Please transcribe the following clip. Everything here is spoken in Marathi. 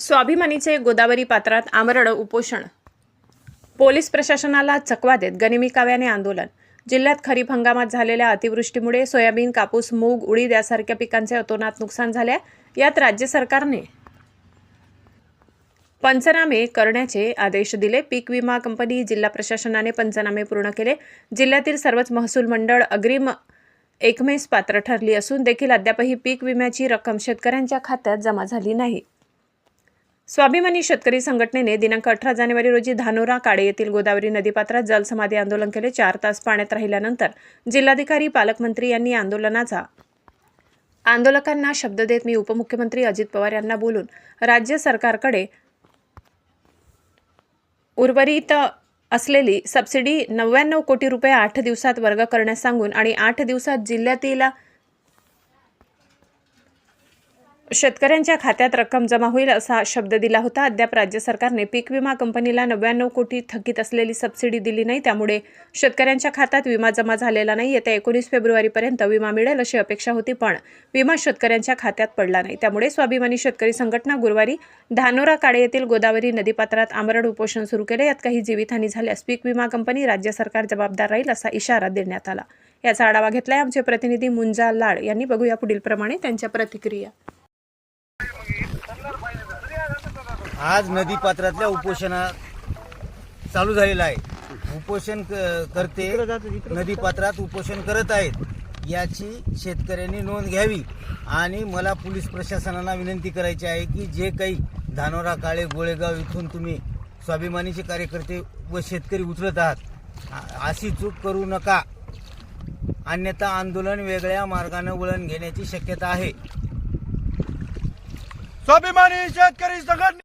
स्वाभिमानीचे गोदावरी पात्रात आमरण उपोषण. पोलीस प्रशासनाला चकवा देत गनिमी काव्याने आंदोलन. जिल्ह्यात खरीप हंगामात झालेल्या अतिवृष्टीमुळे सोयाबीन कापूस मूग उडीद यासारख्या पिकांचे अतोनात नुकसान झाले. यात राज्य सरकारने पंचनामे करण्याचे आदेश दिले. पीक विमा कंपनी जिल्हा प्रशासनाने पंचनामे पूर्ण केले. जिल्ह्यातील सर्वच महसूल मंडळ अग्रिम एकमेस पात्र ठरली असून देखील अद्यापही पीक विम्याची रक्कम शेतकऱ्यांच्या खात्यात जमा झाली नाही. स्वाभिमानी शेतकरी संघटनेने दिनांक अठरा जानेवारी रोजी धानोरा काडे येथील गोदावरी नदीपात्रात जलसमाधी आंदोलन केले. चार तास पाण्यात राहिल्यानंतर जिल्हाधिकारी पालकमंत्री यांनी आंदोलनाचा आंदोलकांना शब्द देत मी उपमुख्यमंत्री अजित पवार यांना बोलून राज्य सरकारकडे उर्वरित असलेली सबसिडी नव्याण्णव कोटी रुपये आठ दिवसात वर्ग करण्यास सांगून आणि आठ दिवसात जिल्ह्यातील शेतकऱ्यांच्या खात्यात रक्कम जमा होईल असा शब्द दिला होता. अद्याप राज्य सरकारने पीक विमा कंपनीला नव्याण्णव कोटी थकीत असलेली सबसिडी दिली नाही. त्यामुळे शेतकऱ्यांच्या खात्यात विमा जमा झालेला नाही. येत्या एकोणीस फेब्रुवारीपर्यंत विमा मिळेल अशी अपेक्षा होती पण विमा शेतकऱ्यांच्या खात्यात पडला नाही. त्यामुळे स्वाभिमानी शेतकरी संघटना गुरुवारी धानोरा काडे येथील गोदावरी नदीपात्रात आमरण उपोषण सुरू केले. यात काही जीवितहानी झाल्यास पीक विमा कंपनी राज्य सरकार जबाबदार राहील असा इशारा देण्यात आला. याचा आढावा घेतलाय आमचे प्रतिनिधी मुंजा लाड यांनी. बघूया पुढील प्रमाणे त्यांच्या प्रतिक्रिया. आज नदीपात्रातल्या उपोषणा चालू झालेला आहे. उपोषण क- करते नदीपात्रात उपोषण करत आहेत. याची शेतकऱ्यांनी नोंद घ्यावी आणि मला पोलीस प्रशासनाला विनंती करायची आहे की जे काही धानोरा काळे गोळेगाव इथून तुम्ही स्वाभिमानीचे कार्यकर्ते व शेतकरी उचलत आहात अशी चूक करू नका. अन्यथा आंदोलन वेगळ्या मार्गाने वळण घेण्याची शक्यता आहे. स्वाभिमानी शेतकरी संघटना